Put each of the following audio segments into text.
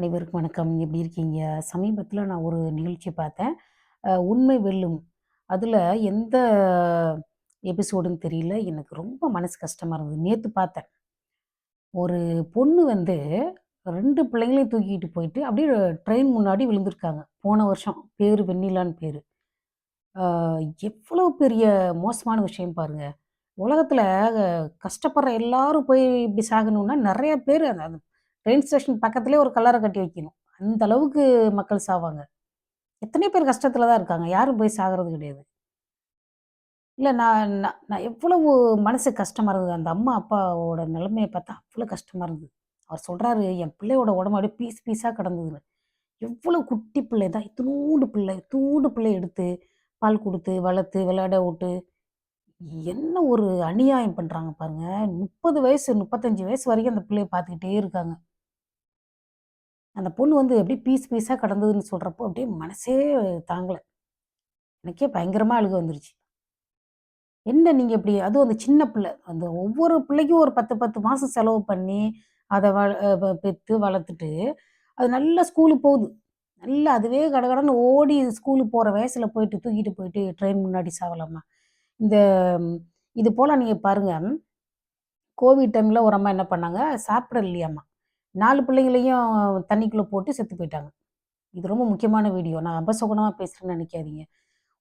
அனைவருக்கும் வணக்கம். எப்படி இருக்கீங்க? சமீபத்தில் நான் ஒரு நிகழ்ச்சி பார்த்தேன். உண்மை வெல்லும். அதில் எந்த எபிசோடுன்னு தெரியல. எனக்கு ரொம்ப மனசு கஷ்டமாக இருந்தது. நேற்று பார்த்தேன். ஒரு பொண்ணு வந்து ரெண்டு பிள்ளைங்களையும் தூக்கிட்டு போயிட்டு, அப்படியே ட்ரெயின் முன்னாடி விழுந்திருக்காங்க. போன வருஷம். பேர் வெண்ணிலான்னு பேர் எவ்வளோ பெரிய மோசமான விஷயம் பாருங்க. உலகத்தில் கஷ்டப்படுற எல்லாரும் போய் இப்படி சாகணும்னா, நிறையா பேர் அந்த அந்த ட்ரெயின் ஸ்டேஷன் பக்கத்துலேயே ஒரு கல்லறை கட்டி வைக்கணும். அந்த அளவுக்கு மக்கள் சாவாங்க. எத்தனையோ பேர் கஷ்டத்தில் தான் இருக்காங்க. யாரும் போய் சாகிறது கிடையாது. இல்லை நான் நான் நான் எவ்வளவு மனசு கஷ்டமாக இருந்தது. அந்த அம்மா, அப்பாவோட நிலைமையை பார்த்தா அவ்வளோ கஷ்டமாக இருந்தது. அவர் சொல்கிறாரு "என் பிள்ளையோட உடம்பு அப்படியே பீஸ் பீஸாக கிடந்ததுன்னு." எவ்வளோ குட்டி பிள்ளை தான். இத்துணூண்டு பிள்ளை. இத்துணூண்டு பிள்ளை எடுத்து பால் கொடுத்து வளர்த்து, விளையாட விட்டு, என்ன ஒரு அநியாயம் பண்ணுறாங்க பாருங்கள் முப்பது வயசு, 35 வயசு வரைக்கும் அந்த பிள்ளைய பார்த்துக்கிட்டே இருக்காங்க. அந்த பொண்ணு வந்து அப்படியே பீஸ் பீஸாக கடந்ததுன்னு சொல்கிறப்போ அப்படியே மனசே தாங்கலை எனக்கே பயங்கரமாக அழுக வந்துருச்சு. என்ன நீங்கள் இப்படி அதுவும் அந்த சின்ன பிள்ளை. அந்த ஒவ்வொரு பிள்ளைக்கும் ஒரு பத்து பத்து மாதம் செலவு பண்ணி, அதை வ பெற்று வளர்த்துட்டு, அது நல்லா ஸ்கூலுக்கு போகுது. நல்லா அதுவே கடகடன்னு ஓடி ஸ்கூலுக்கு போகிற வயசில் போயிட்டு தூக்கிட்டு போயிட்டு ட்ரெயின் முன்னாடி சாவலாமா? இந்த இது போல் நீங்கள் பாருங்க. கோவிட் டைமில் ஒரு அம்மா என்ன பண்ணாங்க, சாப்பிட இல்லையாம்மா நாலு பிள்ளைங்களையும் தண்ணிக்குள்ளே போட்டு செத்து போயிட்டாங்க. இது ரொம்ப முக்கியமான வீடியோ. நான் அபசகுணமாக பேசுகிறேன்னு நினைக்காதீங்க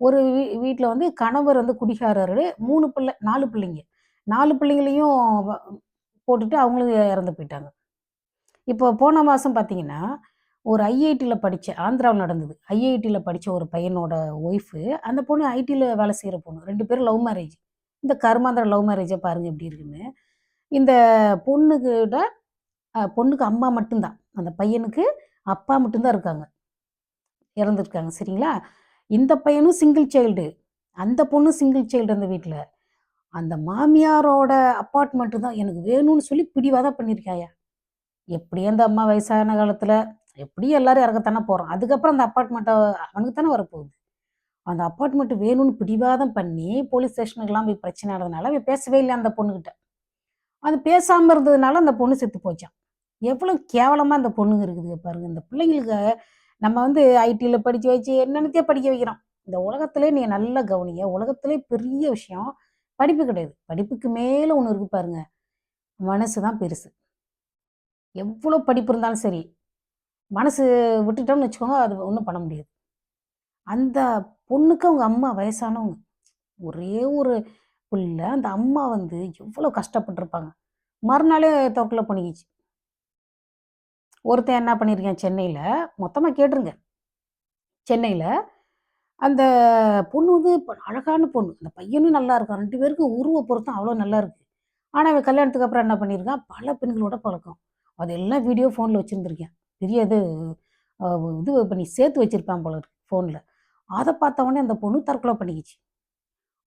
ஒரு வீ வீட்டில் வந்து கணவர் வந்து குடிகாரரு. மூணு பிள்ளை நாலு பிள்ளைங்க. நாலு பிள்ளைங்களையும் போட்டுட்டு அவங்களும் இறந்து போயிட்டாங்க. இப்போ போன மாதம் பார்த்தீங்கன்னா, ஒரு ஐஐடியில் படித்த ஆந்திராவில் நடந்தது. ஐஐடியில் படித்த ஒரு பையனோட ஒய்ஃபு, அந்த பொண்ணு ஐடியில் வேலை செய்கிற பொண்ணு. ரெண்டு பேரும் லவ் மேரேஜ். இந்த கருமாந்திர லவ் மேரேஜை பாருங்கள் எப்படி இருக்குன்னு. இந்த பொண்ணுக்கிட்ட பொண்ணுக்கு அம்மா மட்டும்தான் அந்த பையனுக்கு அப்பா மட்டும் தான் இருக்காங்க. இறந்துருக்காங்க. சரிங்களா? இந்த பையனும் சிங்கிள் சைல்டு. அந்த பொண்ணும் சிங்கிள் சைல்டு அந்த வீட்டில் அந்த மாமியாரோட அப்பார்ட்மெண்ட்டு தான் எனக்கு வேணும்னு சொல்லி பிடிவாதான் பண்ணியிருக்காயா. எப்படியும் அந்த அம்மா வயசான காலத்தில் எப்படியும் எல்லாரும் இறக்கத்தானே போகிறோம் அதுக்கப்புறம் அந்த அப்பார்ட்மெண்ட்டை அவனுக்கு தானே வரப்போகுது. அந்த அப்பார்ட்மெண்ட்டு வேணும்னு பிடிவாதம் பண்ணி போலீஸ் ஸ்டேஷனுக்குலாம் போய் பிரச்சனை ஆனதுனால, அவன் பேசவே இல்லை அந்த பொண்ணுக்கிட்ட அது பேசாமல் இருந்ததுனால அந்த பொண்ணு செத்து போச்சாம். எவ்வளோ கேவலமாக அந்த பொண்ணுங்க இருக்குதுங்க பாருங்க. இந்த பிள்ளைங்களுக்கு நம்ம வந்து ஐடியில் படித்து வச்சு என்னென்னத்தையோ படிக்க வைக்கிறோம். இந்த உலகத்திலே நீங்கள் நல்லா கவனிங்க. உலகத்திலே பெரிய விஷயம் படிப்பு கிடையாது. படிப்புக்கு மேலே ஒன்று இருக்கு பாருங்க. மனசு தான் பெருசு. எவ்வளோ படிப்பு இருந்தாலும் சரி, மனசு விட்டுட்டோம்னு வச்சுக்கோங்க, அது ஒன்றும் பண்ண முடியாது. அந்த பொண்ணுக்கு அவங்க அம்மா வயசானவங்க. ஒரே ஒரு பிள்ளை. அந்த அம்மா வந்து எவ்வளோ கஷ்டப்பட்டுருப்பாங்க. மறுநாளே தற்கொலை பண்ணிக்கிச்சு. ஒருத்தன் என்ன பண்ணியிருக்கான் சென்னையில் மொத்தமாக கேட்டுருங்க. சென்னையில் அந்த பொண்ணு வந்து அழகான பொண்ணு. அந்த பையனும் நல்லா இருக்கான். ரெண்டு பேருக்கும் உருவ பொருத்தம் அவ்வளோ நல்லா இருக்கு. ஆனால் அவன் கல்யாணத்துக்கு அப்புறம் என்ன பண்ணியிருக்கான், பல பெண்களோட பழக்கம். அதெல்லாம் வீடியோ ஃபோனில் வச்சுருந்துருக்கேன் பெரிய இது இது பண்ணி சேர்த்து வச்சிருப்பான் போல இருக்கு ஃபோனில் அதை பார்த்தவொடனே அந்த பொண்ணு தற்கொலை பண்ணிக்கிச்சு.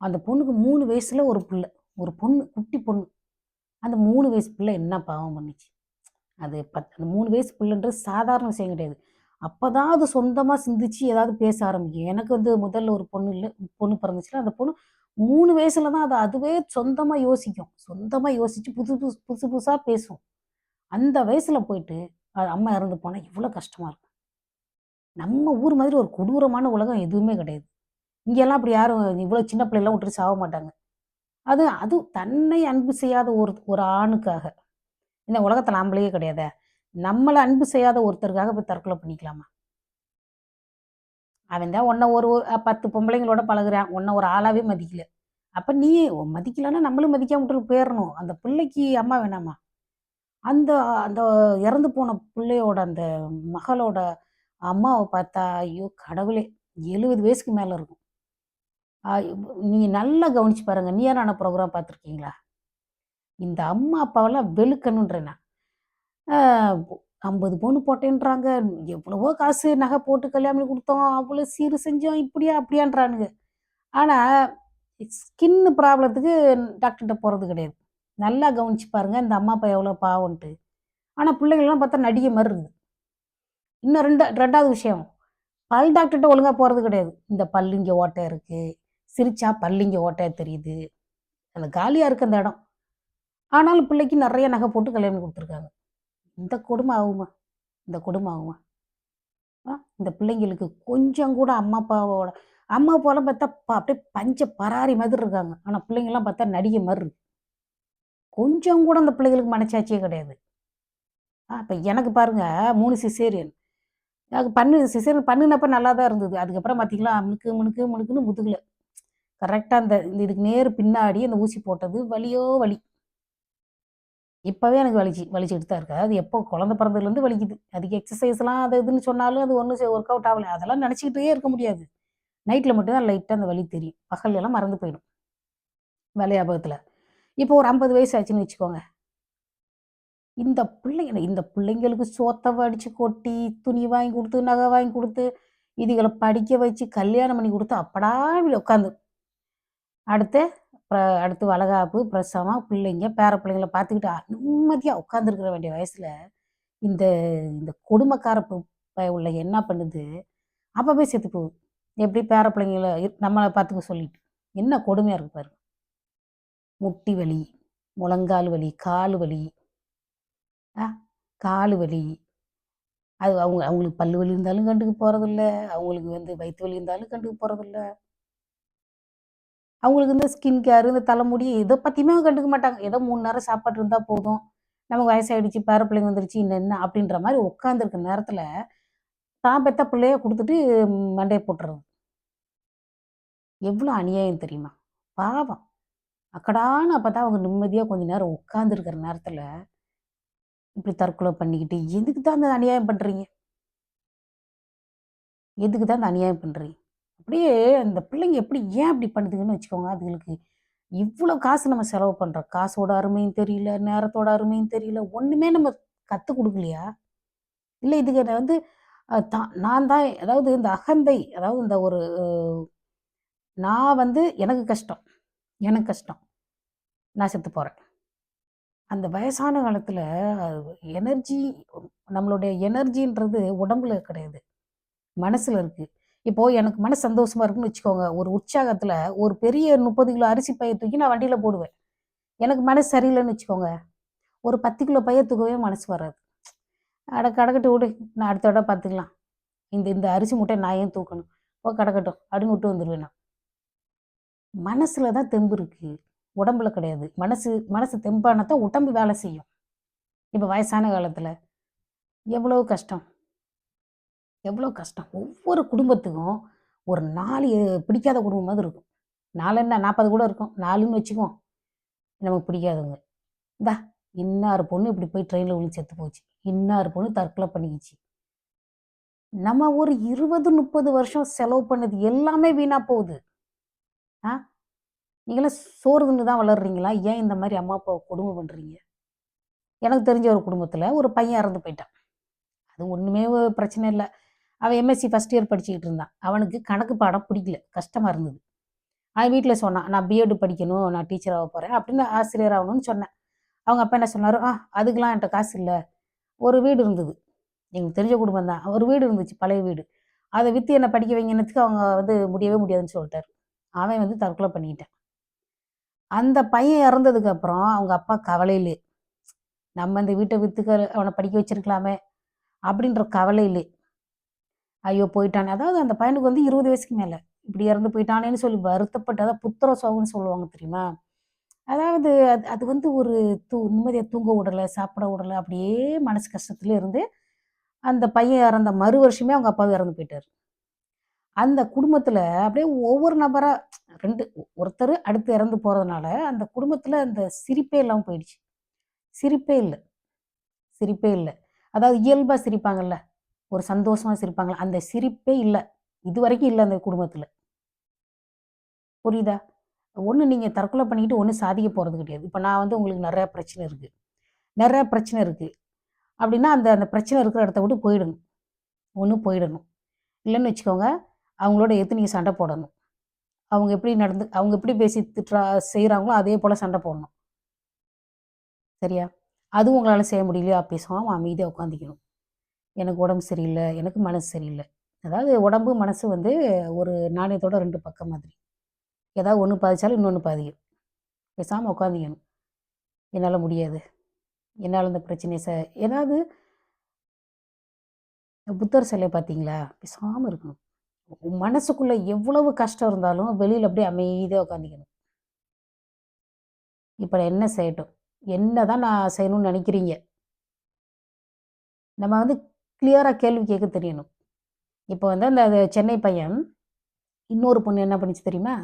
அந்த பொண்ணுக்கு மூணு வயசில் ஒரு பிள்ளை. ஒரு பொண்ணு, குட்டி பொண்ணு. அந்த மூணு வயசு பிள்ளை என்ன பாவம் பண்ணுச்சு? அது பத் அந்த 3 வயசு பிள்ளைன்றது சாதாரண விஷயம் கிடையாது. அப்போ தான் அது சொந்தமாக சிந்திச்சு ஏதாவது பேச ஆரம்பிக்கும். எனக்கு வந்து முதல்ல ஒரு பொண்ணு இல்லை பொண்ணு பிறந்துச்சுன்னா அந்த பொண்ணு மூணு வயசுல தான் அது அதுவே சொந்தமாக யோசிக்கும். சொந்தமாக யோசிச்சு புது புதுசு புதுசு புதுசாக பேசும். அந்த வயசுல போயிட்டு அம்மா இறந்து போனால் இவ்வளோ கஷ்டமா இருக்கும். நம்ம ஊர் மாதிரி ஒரு கொடூரமான உலகம் எதுவுமே கிடையாது. இங்கெல்லாம் அப்படி யாரும் இவ்வளோ சின்ன பிள்ளைலாம் விட்டுட்டு சாக மாட்டாங்க. அது அதுவும் தன்னை அன்பு செய்யாத ஒரு ஒரு ஆணுக்காக. இந்த உலகத்தில் ஆம்பளையே கிடையாது நம்மளை அன்பு செய்யாத ஒருத்தருக்காக போய் தற்கொலை பண்ணிக்கலாமா? அவன் தான் உன்ன ஒரு பத்து பொம்பளைங்களோட பழகுறான். உன்ன ஒரு ஆளாவே மதிக்கல. அப்ப நீ மதிக்கலன்னா நம்மளும் மதிக்காம விட்டுட்டு போயிடணும் அந்த பிள்ளைக்கு அம்மா வேணாமா? அந்த அந்த இறந்து போன பிள்ளையோட அந்த மகளோட அம்மாவை பார்த்தா, ஐயோ கடவுளே! 70 வயசுக்கு மேல இருக்கும். நீ நல்லா கவனிச்சு பாருங்க. நீயா நானா ப்ரோக்ராம் பார்த்துருக்கீங்களா? இந்த அம்மா அப்பாவெல்லாம் வெளுக்கணுன்றேன் நான். ஐம்பது பவுன் போட்டேன்றாங்க. எவ்வளவோ காசு நகை போட்டு கல்யாணம் பண்ணி அவ்வளோ சீர் செஞ்சோம். இப்படியா அப்படியான்றானுங்க. ஆனால் ஸ்கின்னு ப்ராப்ளத்துக்கு டாக்டர்கிட்ட போகிறது கிடையாது. நல்லா கவனிச்சு பாருங்க. இந்த அம்மா அப்பா எவ்வளோ பாவம்ன்ட்டு. ஆனால் பிள்ளைங்களாம் பார்த்தா நடிகை மாதிரி இருக்குது. இன்னும் 2 2வது விஷயம். பல் டாக்டர்கிட்ட ஒழுங்காக போகிறது கிடையாது. இந்த பல்லு ஓட்டை இருக்குது சிரிச்சா பல்லு இங்க தெரியுது. அந்த காலியாக இருக்குது அந்த இடம். ஆனாலும் பிள்ளைக்கு நிறைய நகை போட்டு கல்யாணம் கொடுத்துருக்காங்க இந்த கொடுமை ஆகுமா? இந்த கொடுமை ஆகுமா ஆ இந்த பிள்ளைங்களுக்கு கொஞ்சம் கூட அம்மா அப்பாவோட அம்மா அப்பாலாம் பார்த்தா அப்படியே பஞ்ச பராரி மாதிரி இருக்காங்க. ஆனால் பிள்ளைங்கலாம் பார்த்தா நடிகை மாதிரி இருக்கு. கொஞ்சம் கூட அந்த பிள்ளைகளுக்கு மனச்சாட்சியே கிடையாது. ஆ எனக்கு பாருங்கள் மூணு சிசேரியன். எனக்கு பண்ணு சிசேரியன் பண்ணுனப்ப நல்லா தான் இருந்தது. அதுக்கப்புறம் பார்த்தீங்களா, மினுக்கு மினுக்கு மினுக்குன்னு முதுகலை கரெக்டாக அந்த இந்த இதுக்கு நேர் பின்னாடி அந்த ஊசி போட்டது வலியோ வலி. இப்போவே எனக்கு வலிச்சு வலிச்சுக்கிட்டு தான் இருக்கு. அது எப்போ குழந்த பிறந்ததுலேருந்து வலிக்குது. அதுக்கு எக்ஸசைஸ்லாம் அது இதுன்னு சொன்னாலும் அது ஒன்றும் ஒர்க் அவுட் ஆகலை அதெல்லாம் நினச்சிக்கிட்டே இருக்க முடியாது. நைட்டில் மட்டும் தான் அந்த வலி தெரியும். பகல்லலாம் மறந்து போயிடும். வேலையாபகத்தில் இப்போ ஒரு 50 வயசு ஆச்சுன்னு வச்சுக்கோங்க. இந்த பிள்ளைங்க இந்த பிள்ளைங்களுக்கு சோத்த அடித்து கொட்டி, துணி வாங்கி கொடுத்து நகை வாங்கி கொடுத்து இதுகளை படிக்க வச்சு, கல்யாணம் பண்ணி கொடுத்து அப்படா உட்காந்து அடுத்து அ அடுத்து வளகாப்பு, பிரசவம், பிள்ளைங்க, பேர பிள்ளைங்கள பார்த்துக்கிட்டு நிம்மதியாக உட்காந்துருக்கிற உட்காந்துருக்க வேண்டிய வயசில் இந்த இந்த கொடுமைக்கார உள்ள என்ன பண்ணுது, அப்பவே செத்து போகுது. எப்படி பேர பிள்ளைங்கள நம்மளை பார்த்துக்க சொல்லிட்டு. என்ன கொடுமையாக இருக்கு பாருங்க. முட்டி வலி, முழங்கால் வலி, கால் வலி. ஆ கால் வலி. அது அவங்க அவங்களுக்கு பல்லு வலி இருந்தாலும் கண்டுக்க போகிறதில்ல அவங்களுக்கு வந்து வயிற்று வலி இருந்தாலும் கண்டுக்கு போகிறதில்ல அவங்களுக்கு இந்த ஸ்கின் கேர், இந்த தலைமுடி இதை பற்றியுமே அவங்க கண்டுக்க மாட்டாங்க. ஏதோ மூணு நேரம் சாப்பாடு இருந்தால் போதும். நமக்கு வயசாகிடுச்சு பேர பிள்ளைங்க வந்துருச்சு, இன்னும் என்ன அப்படின்ற மாதிரி உட்காந்துருக்க நேரத்தில் தான் பெத்த பிள்ளைய கொடுத்துட்டு மண்டையை போட்டுறது. எவ்வளோ அநியாயம் தெரியுமா? பாவம். அக்கடான்னு அப்பதான் அவங்க நிம்மதியாக கொஞ்ச நேரம் உட்காந்துருக்கிற நேரத்தில் இப்படி தற்கொலை பண்ணிக்கிட்டு, எதுக்கு தான் அந்த அநியாயம் பண்ணுறீங்க எதுக்கு தான் அந்த அநியாயம் பண்ணுறீங்க அப்படியே அந்த பிள்ளைங்க எப்படி ஏன் அப்படி பண்ணுதுங்கன்னு வச்சுக்கோங்க. அதுங்களுக்கு இவ்வளோ காசு நம்ம செலவு பண்ணுறோம் காசோட அருமையும் தெரியல, நேரத்தோட அருமையும் தெரியல. ஒன்றுமே நம்ம கற்றுக் கொடுக்கலையா இல்லை இதுக்கு நான் வந்து தான் நான் தான் அதாவது இந்த அகந்தை, அதாவது இந்த ஒரு நான் வந்து எனக்கு கஷ்டம். எனக்கு கஷ்டம். நான் செத்து போகிறேன் அந்த வயசான காலத்தில் எனர்ஜி நம்மளுடைய எனர்ஜின்றது உடம்புல கிடையாது. மனசில் இருக்குது இப்போது எனக்கு மன சந்தோஷமாக இருக்குன்னு வச்சுக்கோங்க. ஒரு உற்சாகத்தில் ஒரு பெரிய 30 கிலோ அரிசி பைய தூக்கி நான் வண்டியில் போடுவேன். எனக்கு மனசு சரியில்லைன்னு வச்சுக்கோங்க. ஒரு 10 கிலோ பைய தூக்கவே மனசு வராது. அட கடக்கட்டு விடு. நான் அடுத்த விட பார்த்துக்கலாம். இந்த இந்த அரிசி முட்டை நான் ஏன் தூக்கணும்? ஓ கடக்கட்டும் அப்படின்னு விட்டு வந்துடுவேன் நான். மனசில் தான் தெம்பு இருக்குது உடம்புல கிடையாது. மனசு மனசு தெம்பானா தான் உடம்பு வேலை செய்யும். இப்போ வயசான காலத்தில் எவ்வளோ கஷ்டம். எவ்வளோ கஷ்டம். ஒவ்வொரு குடும்பத்துக்கும் ஒரு நாலு பிடிக்காத குடும்பமாவது இருக்கும். நாலு என்ன 40 கூட இருக்கும். நாலுன்னு வச்சுக்குவோம். நமக்கு பிடிக்காதவங்க. இந்தா இன்னார் பொண்ணு இப்படி போய் ட்ரெயினில் விழுந்து செத்து போச்சு. இன்னார் பொண்ணு தற்கொலை பண்ணிக்கிச்சு. நம்ம ஒரு 20, 30 வருஷம் செலவு பண்ணது எல்லாமே வீணாக போகுது. ஆ? நீங்களாம் சோறு தின்னு தான் வளர்றீங்களா? ஏன் இந்த மாதிரி அம்மா, அப்பா கொடுமை பண்ணுறீங்க எனக்கு தெரிஞ்ச ஒரு குடும்பத்தில் ஒரு பையன் இறந்து போயிட்டான். அது ஒன்றுமே பிரச்சனை இல்லை அவன் எம்எஸ்சி ஃபஸ்ட் இயர் படிச்சுக்கிட்டு இருந்தான். அவனுக்கு கணக்கு பாடம் பிடிக்கல. கஷ்டமாக இருந்தது. அவன் வீட்டில் சொன்னான். நான் பிஎட் படிக்கணும். நான் டீச்சர் ஆக போகிறேன் அப்படின்னு ஆசிரியர் ஆகணும்னு சொன்னேன். அவங்க அப்பா என்ன சொன்னார் ஆ அதுக்கெல்லாம் என்கிட்ட காசு இல்லை ஒரு வீடு இருந்தது. எங்களுக்கு தெரிஞ்ச குடும்பம் தான். ஒரு வீடு இருந்துச்சு. பழைய வீடு. அதை விற்று என்னை படிக்க வைங்கன்னதுக்கு அவங்க வந்து முடியவே முடியாதுன்னு சொல்லிட்டாரு அவன் வந்து தற்கொலை பண்ணிக்கிட்டான். அந்த பையன் இறந்ததுக்கு அப்புறம் அவங்க அப்பா கவலையிலே, நம்ம இந்த வீட்டை விற்றுக்க அவனை படிக்க வச்சிருக்கலாமே அப்படின்ற கவலையிலே. ஐயோ! போயிட்டானே. அதாவது அந்த பையனுக்கு வந்து 20 வயசுக்கு மேலே இப்படி இறந்து போயிட்டானேன்னு சொல்லி வருத்தப்பட்டு அதான் புத்திர சோகம்னு சொல்லுவாங்க தெரியுமா? அதாவது அது அது வந்து ஒரு தூ நிம்மதியாக தூங்க விடலை சாப்பிட விடலை அப்படியே மனசு கஷ்டத்துல இருந்து, அந்த பையன் இறந்த மறு வருஷமே அவங்க அப்பாவும் இறந்து போயிட்டாரு. அந்த குடும்பத்தில் அப்படியே ஒவ்வொரு நபராக ரெண்டு ஒருத்தர் அடுத்து இறந்து போகிறதுனால அந்த குடும்பத்தில் அந்த சிரிப்பே இல்லாமல் போயிடுச்சு. சிரிப்பே இல்லை சிரிப்பே இல்லை அதாவது இயல்பாக சிரிப்பாங்கல்ல. ஒரு சந்தோஷமாக சிரிப்பாங்களா அந்த சிரிப்பே இல்லை இது வரைக்கும் இல்லை அந்த குடும்பத்தில் புரியுதா? ஒன்று நீங்கள் தற்கொலை பண்ணிக்கிட்டு ஒன்றும் சாதிக்க போகிறது கிடையாது. இப்போ நான் வந்து உங்களுக்கு நிறையா பிரச்சனை இருக்குது நிறையா பிரச்சனை இருக்குது அப்படின்னா அந்த அந்த பிரச்சனை இருக்கிற இடத்த விட்டு போயிடணும். ஒன்று போயிடணும். இல்லைன்னு வச்சுக்கோங்க, அவங்களோட எடுத்து நீங்கள் சண்டை போடணும். அவங்க எப்படி நடந்து அவங்க எப்படி பேசி திட்டுறா செய்கிறாங்களோ அதே போல் சண்டை போடணும். சரியா? அதுவும் உங்களால் செய்ய முடியலையா? பேசாம அமைதியாக உட்காந்துக்கணும். எனக்கு உடம்பு சரியில்லை எனக்கு மனசு சரியில்லை அதாவது உடம்பு, மனசு வந்து ஒரு நாணயத்தோட ரெண்டு பக்கம் மாதிரி. ஏதாவது ஒன்று பாதிச்சாலும் இன்னொன்று பாதிக்கும். பேசாமல் உட்காந்துக்கணும். என்னால் முடியாது. என்னால் இந்த பிரச்சனையை ச ஏதாவது புத்தர் சிலை பார்த்தீங்களா? பேசாமல் இருக்கணும். மனசுக்குள்ளே எவ்வளவு கஷ்டம் இருந்தாலும், வெளியில் அப்படியே அமைதியாக உட்காந்துக்கணும். இப்போ நான் என்ன செய்யட்டும்? என்ன தான் நான் செய்யணும்னு நினைக்கிறீங்க நம்ம வந்து கிளியராக கேள்வி கேட்க தெரியணும். இப்போ வந்து அந்த அது சென்னை பையன், இன்னொரு பொண்ணு என்ன பண்ணிச்சு தெரியுமா?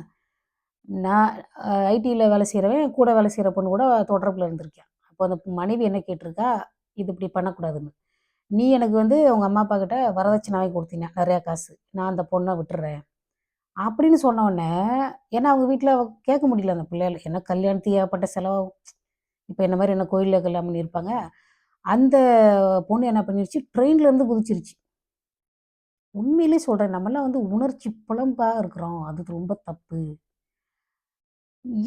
நான் ஐடியில் வேலை செய்கிறவன் கூட வேலை செய்கிற பொண்ணு கூட தொடர்பில் இருந்திருக்கேன் அப்போ அந்த மனைவி என்ன கேட்டிருக்கா, இது இப்படி பண்ணக்கூடாதுன்னு. "நீ எனக்கு வந்து உங்கள் அம்மா, அப்பா கிட்ட வரதட்சணை கொடுத்தீங்க நிறையா காசு. நான் அந்த பொண்ணை விட்டுறேன் அப்படின்னு சொன்ன ஏன்னா அவங்க வீட்டில் கேட்க முடியல அந்த பிள்ளையால. ஏன்னா கல்யாணத்துக்கு ஏகப்பட்ட செலவாகும். இப்போ என்ன மாதிரி என்ன கோயிலில் கல்யாணம் பண்ணியிருப்பாங்க. அந்த பொண்ணு என்ன பண்ணிருச்சு, ட்ரெயின்ல இருந்து குதிச்சிருச்சு. உண்மையிலே சொல்றேன். நம்மலாம் வந்து உணர்ச்சி புலம்பா இருக்கிறோம். அது ரொம்ப தப்பு.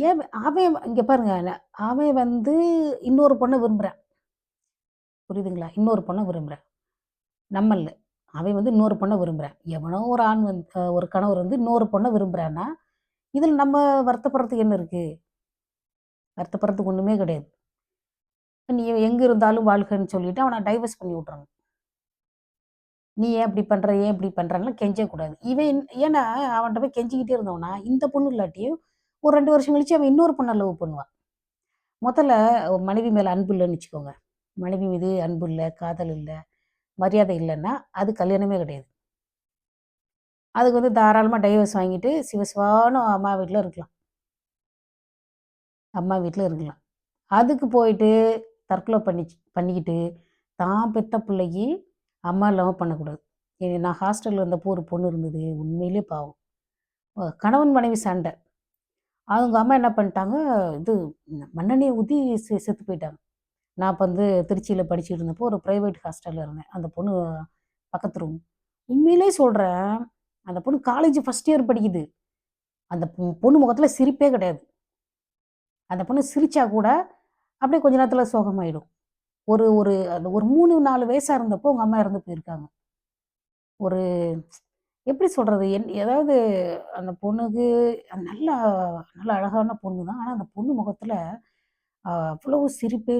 ஏன் அவன் இங்க பாருங்க, அவன் வந்து இன்னொரு பொண்ணை விரும்புகிறான் புரியுதுங்களா? இன்னொரு பொண்ணை விரும்புகிறான் நம்ம அவன் வந்து இன்னொரு பொண்ணை விரும்புகிறான் எவனோ ஒரு ஆண் வந்து ஒரு கணவர் வந்து இன்னொரு பொண்ணை விரும்புகிறான்னா இதில் நம்ம வருத்தப்படுறதுக்கு என்ன இருக்கு? வருத்தப்படுறதுக்கு ஒன்றுமே கிடையாது. நீ எங்க இருந்தாலும் வாழ்கன்னு சொல்லிட்டு அவனை டைவர்ஸ் பண்ணி விட்றாங்க நீ ஏன் இப்படி பண்ற? ஏன் இப்படி பண்றன்லாம் கெஞ்சக்கூடாது. இவன் ஏன்னா அவன்கிட்ட போய் கெஞ்சிக்கிட்டே இருந்தவனா இந்த பொண்ணு இல்லாட்டியும் ஒரு ரெண்டு வருஷம் கழிச்சு அவன் இன்னொரு பொண்ணை லவ் பண்ணுவான். முதல்ல மனைவி மேல அன்பு இல்லைன்னு வச்சுக்கோங்க. மனைவி மீது அன்பு இல்லை காதல் இல்லை மரியாதை இல்லைன்னா அது கல்யாணமே கிடையாது. அதுக்கு வந்து தாராளமா டைவர்ஸ் வாங்கிட்டு சிவசிவான்னு அம்மா வீட்ல இருக்கலாம். அம்மா வீட்ல இருக்கலாம். அதுக்கு போயிட்டு தற்கொலை பண்ணி பண்ணிக்கிட்டு, தான் பெத்த பிள்ளைக்கு அம்மா இல்லாமல் பண்ணக்கூடாது. நான் ஹாஸ்டலில் இருந்தப்போ ஒரு பொண்ணு இருந்தது. உண்மையிலேயே பாவம். கணவன் மனைவி சண்டை. அவங்க அம்மா என்ன பண்ணிட்டாங்க, இது மண்ணெண்ணெய ஊற்றி செ செத்து போயிட்டாங்க. நான் இப்போ வந்து திருச்சியில் படிச்சுட்டு இருந்தப்போ ஒரு ப்ரைவேட் ஹாஸ்டலில் இருந்தேன். அந்த பொண்ணு பக்கத்து ரூம். உண்மையிலேயே சொல்கிறேன் அந்த பொண்ணு காலேஜ் ஃபர்ஸ்ட் இயர் படிக்குது. அந்த பொ பொண்ணு முகத்தில் சிரிப்பே கிடையாது. அந்த பொண்ணு சிரிச்சா கூட, அப்படியே கொஞ்ச நேரத்தில் சோகமாயிடும். ஒரு ஒரு அந்த ஒரு மூணு நாலு வயசாக இருந்தப்போ உங்கள் அம்மா இறந்து போயிருக்காங்க. ஒரு எப்படி சொல்கிறது என் ஏதாவது அந்த பொண்ணுக்கு நல்லா நல்ல அழகான பொண்ணு தான். ஆனால் அந்த பொண்ணு முகத்தில் அவ்வளவு சிரிப்பே